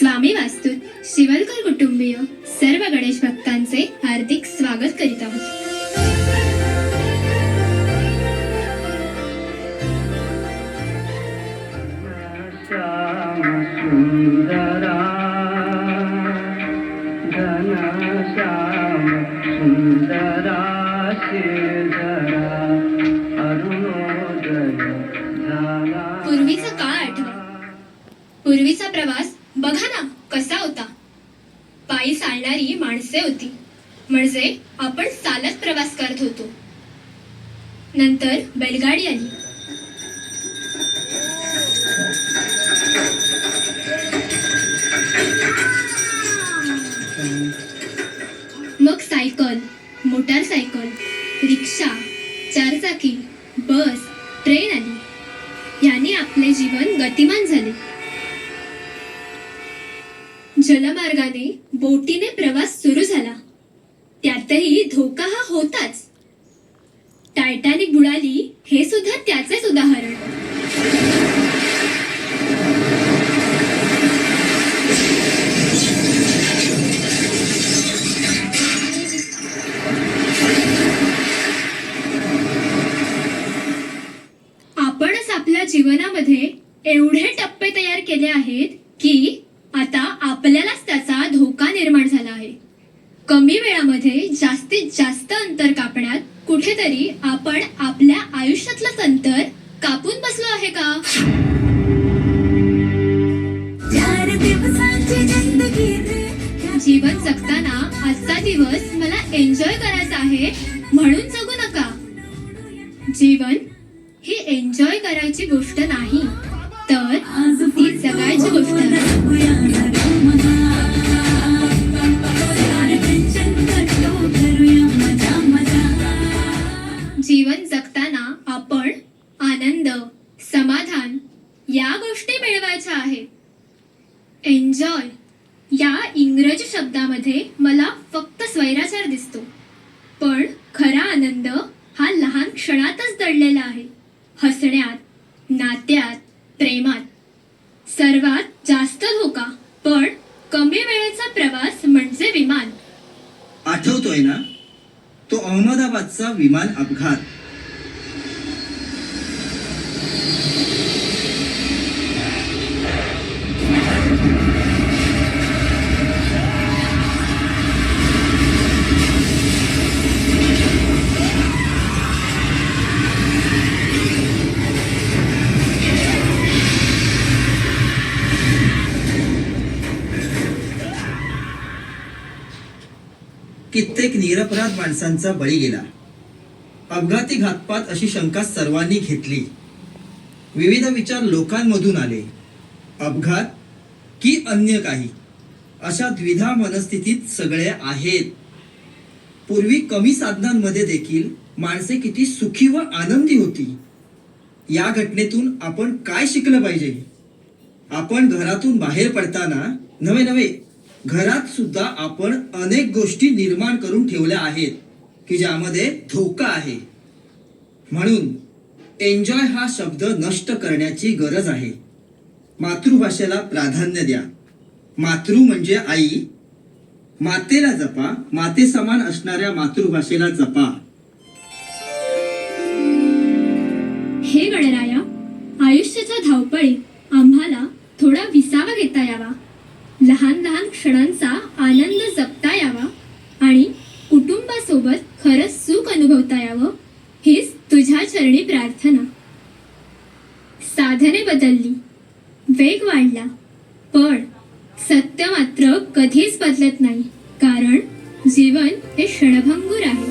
स्वामी वास्तूत शिवलकर कुटुंबीय सर्व गणेश भक्तांचे हार्दिक स्वागत करीत आहोत. घनश्याम अरुणोदय झाला पूर्वीचा काळ आठवा. पूर्वीचा प्रवास बघा ना कसा होता. पायी चालणारी माणसे होती. म्हणजे आपण चालत प्रवास करत होतो. नंतर बैलगाडी आली. मग सायकल मोटारसायकल रिक्षा चारचाकी बस ट्रेन आली. याने आपले जीवन गतिमान झाले. जलमार्गाने बोटीने प्रवास सुरू झाला. त्यातही धोका हा होताच. टायटॅनिक बुडाली हे सुद्धा त्याचेच उदाहरण. आपणच आपल्या जीवनामध्ये एवढे टप्पे तयार केले आहेत की आता आपल्यालाच त्याचा धोका निर्माण झाला आहे. कमी वेळामध्ये जास्तीत जास्त अंतर कापण्यात कुठेतरी आपण आपल्या आयुष्यातलंच अंतर कापून बसलो आहे का? जीवन जगताना आजचा दिवस मला एन्जॉय करायचा आहे म्हणून जगू नका. जीवन ही एन्जॉय करायची गोष्ट नाही. जीवन जगताना आपण आनंद समाधान या गोष्टी मिळवायच्या आहेत. एन्जॉय या इंग्रजी शब्दामध्ये मला फक्त स्वैराचार दिसतो. पण खरा आनंद हा लहान क्षणातच दडलेला आहे. हसण्यात नात्यात प्रेमात सर्वात जास्त धोका पण कमी वेळेचा प्रवास म्हणजे विमान आठवतोय ना तो अहमदाबादचा विमान अपघात. कित्येक निरपराध माणसांचा बळी गेला. अपघाती घातपात अशी शंका सर्वांनी घेतली. विविध विचार लोकांमधून आले. अपघात की अन्य काही? अशा द्विधा मनस्थितीत सगळे आहेत. पूर्वी कमी साधनांमध्ये देखील माणसे किती सुखी व आनंदी होती. या घटनेतून आपण काय शिकलं पाहिजे? आपण घरातून बाहेर पडताना नवे नवे घरात सुद्धा आपण अनेक गोष्टी निर्माण करून ठेवल्या आहेत की ज्यामध्ये धोका आहे. म्हणून एन्जॉय हा शब्द नष्ट करण्याची गरज आहे. मातृभाषेला प्राधान्य द्या. मातृ म्हणजे आई. मातेला जपा. माते समान असणाऱ्या मातृभाषेला जपा. हे गणराया आयुष्याच्या धावपळीत आम्हाला थोडा विसावा घेता क्षणांचा आनंद जपता यावा आणि कुटुंबासोबत खरंच सुख अनुभवता यावं हीच तुझ्या चरणी प्रार्थना. साधने बदलली वेग वाढला पण सत्य मात्र कधीच बदलत नाही कारण जीवन हे क्षणभंगूर आहे.